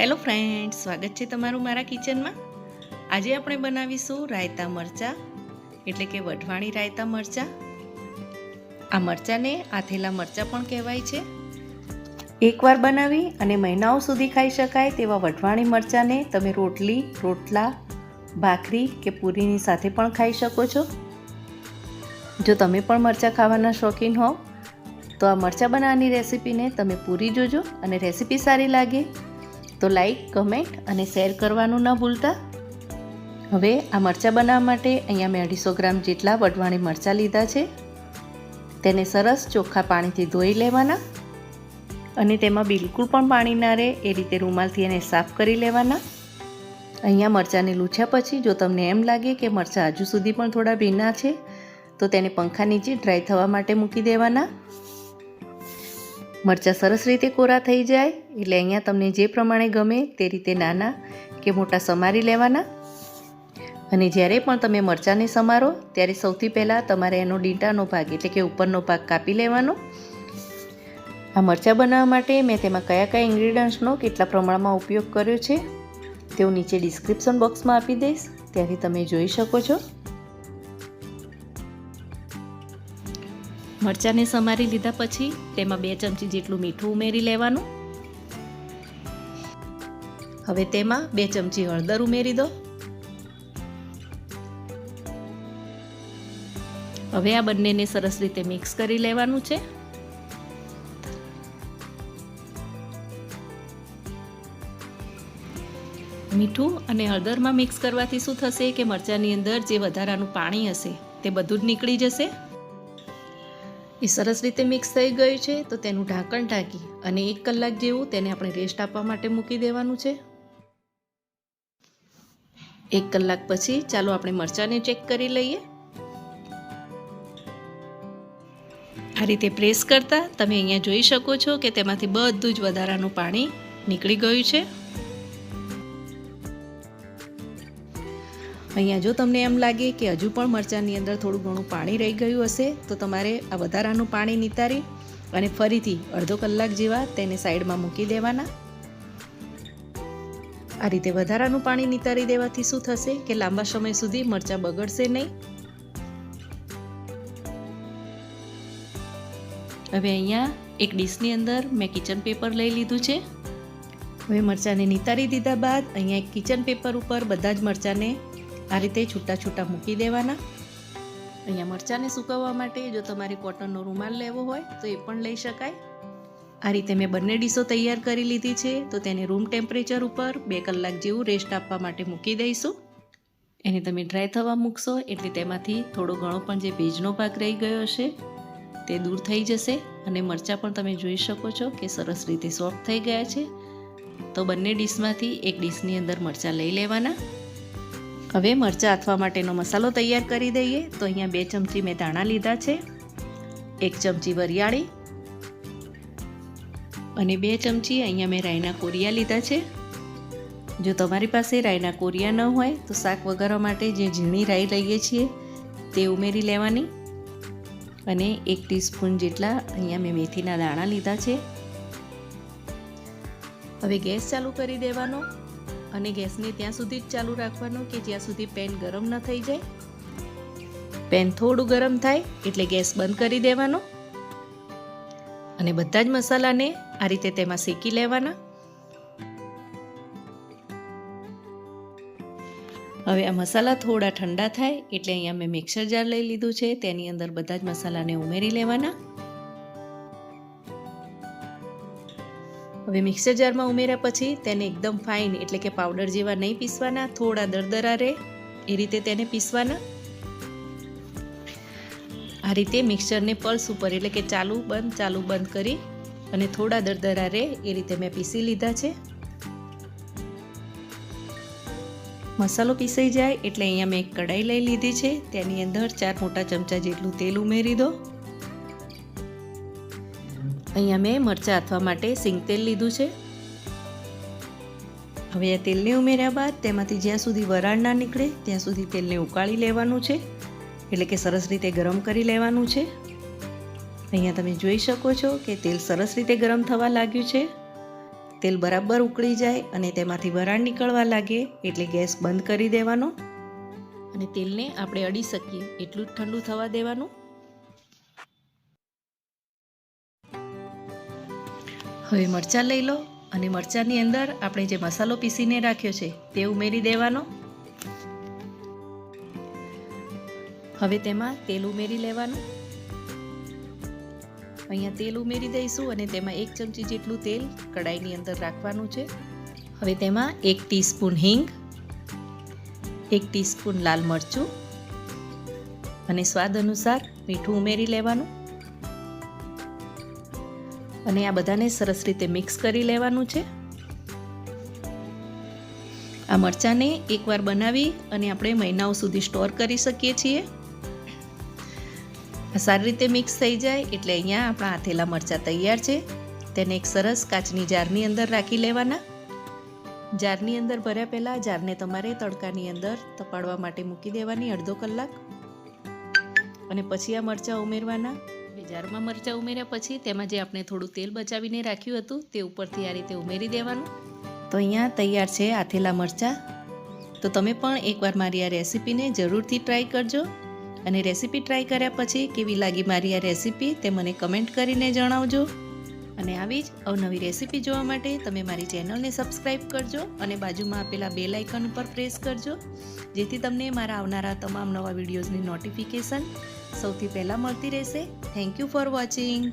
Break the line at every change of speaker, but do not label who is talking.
Hello friend સ્વાગત છે તમારું મારા કિચનમાં આજે આપણે બનાવીશું રાયતા મરચાં, એટલે કે વઢવાણી રાયતા મરચાં. આ મરચાંને આથેલા મરચાં પણ કહેવાય છે. એકવાર બનાવી અને મહિનાઓ સુધી ખાઈ શકાય તેવા વઢવાણી મરચાંને તમે રોટલી, રોટલા, ભાખરી કે પૂરીની સાથે પણ ખાઈ શકો છો. જો તમે પણ મરચાં ખાવાના શોખીન હોવ, તો આ મરચાં બનાવવાની રેસીપીને તમે પૂરી જોજો અને રેસીપી સારી લાગે. તો લાઈક કમેન્ટ અને શેર કરવાનું ન ભૂલતા. હવે આ મરચાં બનાવવા માટે અહીંયા મેં અઢીસો ગ્રામ જેટલા વઢવાણી મરચાં લીધા છે. તેને સરસ ચોખ્ખા પાણીથી ધોઈ લેવાના અને તેમાં બિલકુલ પણ પાણી ના રહે એ રીતે રૂમાલથી એને સાફ કરી લેવાના. અહીંયા મરચાંને લૂછ્યા પછી જો તમને એમ લાગે કે મરચાં હજુ સુધી પણ થોડા ભીના છે, તો તેને પંખા નીચે ડ્રાય થવા માટે મૂકી દેવાના. મરચાં સરસ રીતે કોરા થઈ જાય, એટલે અહીંયા તમને જે પ્રમાણે ગમે તે રીતે નાના કે મોટા સમારી લેવાના. અને જ્યારે પણ તમે મરચાંને સમારો, ત્યારે સૌથી પહેલાં તમારે એનો ડીંટાનો ભાગ, એટલે કે ઉપરનો ભાગ કાપી લેવાનો. આ મરચાં બનાવવા માટે મેં તેમાં કયા કયા ઇન્ગ્રીડિયન્ટ્સનો કેટલા પ્રમાણમાં ઉપયોગ કર્યો છે, તેઓ નીચે ડિસ્ક્રિપ્શન બોક્સમાં આપી દઈશ, ત્યાંથી તમે જોઈ શકો છો. મરચાંને સમારી લીધા પછી તેમાં બે ચમચી જેટલું મીઠું ઉમેરી લેવાનું. હવે તેમાં બે ચમચી હળદર ઉમેરી દો. હવે આ બંનેને સરસ રીતે મિક્સ કરી લેવાનું છે. મીઠું અને હળદરમાં મિક્સ કરવાથી શું થશે કે મરચાંની અંદર જે વધારાનું પાણી હશે તે બધું જ નીકળી જશે. એ સરસ રીતે મિક્સ થઈ ગયું છે, તો તેનું ઢાંકણ ઢાંકી અને એક કલાક જેવું તેને આપણે રેસ્ટ આપવા માટે મૂકી દેવાનું છે. એક કલાક પછી ચાલો આપણે મરચાંને ચેક કરી લઈએ. આ રીતે પ્રેસ કરતા તમે અહીંયા જોઈ શકો છો કે તેમાંથી બધું જ વધારાનું પાણી નીકળી ગયું છે. અહીંયા જો તમને એમ લાગે કે હજુ પણ મરચાંની અંદર થોડું ઘણું પાણી રહી ગયું હશે, તો તમારે આ વધારાનું પાણી નિતારી અને ફરીથી અડધો કલાક જેવા તેને સાઈડમાં મૂકી દેવાના. આ રીતે વધારાનું પાણી નિતારી દેવાથી શું થશે કે લાંબા સમય સુધી મરચાં બગડશે નહીં. હવે અહીંયા એક ડીશની અંદર મેં કિચન પેપર લઈ લીધું છે. હવે મરચાંને નિતારી દીધા બાદ અહીંયા એક કિચન પેપર ઉપર બધા જ મરચાંને આ રીતે છૂટા છૂટા મૂકી દેવાના. અહીંયા મરચાંને સૂકવવા માટે જો તમારે કોટનનો રૂમાલ લેવો હોય, તો એ પણ લઈ શકાય. આ રીતે મેં બંને ડીશો તૈયાર કરી લીધી છે, તો તેને રૂમ ટેમ્પરેચર ઉપર બે કલાક જેવું રેસ્ટ આપવા માટે મૂકી દઈશું. એને તમે ડ્રાય થવા મૂકશો, એટલે તેમાંથી થોડો ઘણો પણ જે ભેજનો ભાગ રહી ગયો હશે, તે દૂર થઈ જશે. અને મરચાં પણ તમે જોઈ શકો છો કે સરસ રીતે સોફ્ટ થઈ ગયા છે. તો બંને ડીશમાંથી એક ડીશની અંદર મરચાં લઈ લેવાના. હવે મરચાં આથવા માટેનો મસાલો તૈયાર કરી દઈએ. તો અહીંયા બે ચમચી મેં ધાણા લીધા છે. એક ચમચી વરિયાળી અને બે ચમચી અહીંયા મેં રાયના કોરિયા લીધા છે. જો તમારી પાસે રાયના કોરિયા ન હોય, તો શાક વઘારવા માટે જે ઝીણી રાઈ લઈએ છીએ, તે ઉમેરી લેવાની. અને એક ટીસ્પૂન જેટલા અહીંયા મેં મેથીના દાણા લીધા છે. હવે ગેસ ચાલુ કરી દેવાનો. અને ગેસને ત્યાં સુધી જ ચાલુ રાખવાનો કે જ્યાં સુધી પેન ગરમ ન થઈ જાય? પેન થોડું ગરમ થાય એટલે ગેસ બંધ કરી દેવાનો. અને બધા જ મસાલાને આ રીતે તેમાં શેકી લેવાના. હવે આ મસાલા થોડા ઠંડા થાય એટલે અહીંયા મેં મિક્સર જાર લઈ લીધું છે. તેની અંદર બધા જ મસાલાને ઉમેરી લેવાના. હવે મિક્સર જારમાં ઉમેર્યા પછી તેને એકદમ ફાઇન એટલે કે પાવડર જેવા નહીં પીસવાના, થોડા દરદરા રહે. એ રીતે તેને પીસવાના. આ રીતે મિક્સરને પલ્સ ઉપર, એટલે કે ચાલુ બંધ ચાલુ બંધ કરી અને થોડા દરદરા રહે, એ રીતે મેં પીસી લીધા છે. મસાલો પીસાઈ જાય, એટલે અહીંયા મેં એક કઢાઈ લઈ લીધી છે. તેની અંદર ચાર મોટા ચમચા જેટલું તેલ ઉમેરી દો. અહીંયા મેં મરચાં આથવા માટે સિંગ તેલ લીધું છે. હવે આ તેલને ઉમેર્યા બાદ તેમાંથી જ્યાં સુધી વરાળ ના નીકળે ત્યાં સુધી તેલને ઉકાળી લેવાનું છે. એટલે કે સરસ રીતે ગરમ કરી લેવાનું છે. અહીંયા તમે જોઈ શકો છો કે તેલ સરસ રીતે ગરમ થવા લાગ્યું છે. તેલ બરાબર ઉકળી જાય અને તેમાંથી વરાળ નીકળવા લાગે એટલે ગેસ બંધ કરી દેવાનો. અને તેલને આપણે અડી શકીએ એટલું જ ઠંડુ થવા દેવાનું. હવે મરચાં લઈ લો અને મરચાંની અંદર આપણે જે મસાલો પીસીને રાખ્યો છે તે ઉમેરી દેવાનો. હવે તેમાં તેલ ઉમેરી લેવાનું. અહીંયા તેલ ઉમેરી દઈશું અને તેમાં એક ચમચી જેટલું તેલ કડાઈની અંદર રાખવાનું છે. હવે તેમાં એક ટીસ્પૂન હિંગ, એક ટીસ્પૂન લાલ મરચું અને સ્વાદ અનુસાર મીઠું ઉમેરી લેવાનું. અને આ બધાને સરસ રીતે મિક્સ કરી લેવાનું છે. આ મરચાંને એકવાર બનાવી અને આપણે મહિનાઓ સુધી સ્ટોર કરી શકીએ છીએ. સારી રીતે મિક્સ થઈ જાય એટલે અહીંયા આપણા આથેલા મરચાં તૈયાર છે. તેને એક સરસ કાચની જારની અંદર રાખી લેવાના. જારની અંદર ભર્યા પહેલાં જારને તમારે તડકાની અંદર તપાડવા માટે મૂકી દેવાની અડધો કલાક. અને પછી આ મરચાં ઉમેરવાના. જારમાં મરચાં ઉમેર્યા પછી તેમાં જે આપણે થોડું તેલ બચાવીને રાખ્યું હતું તે ઉપરથી આ રીતે ઉમેરી દેવાનું. તો અહીંયા તૈયાર છે આથેલા મરચાં. તો તમે પણ એકવાર મારી આ રેસીપીને જરૂરથી ટ્રાય કરજો. અને રેસીપી ટ્રાય કર્યા પછી કેવી લાગી મારી આ રેસીપી તે મને કમેન્ટ કરીને જણાવજો. અને આવી જ અવનવી રેસીપી જોવા માટે તમે મારી ચેનલને સબસ્ક્રાઈબ કરજો અને બાજુમાં આપેલા બેલ આઇકન ઉપર પ્રેસ કરજો. જેથી તમને મારા આવનારા તમામ નવા વિડીયોઝની નોટિફિકેશન સૌથી પહેલાં મળતી રહેશે. Thank you for watching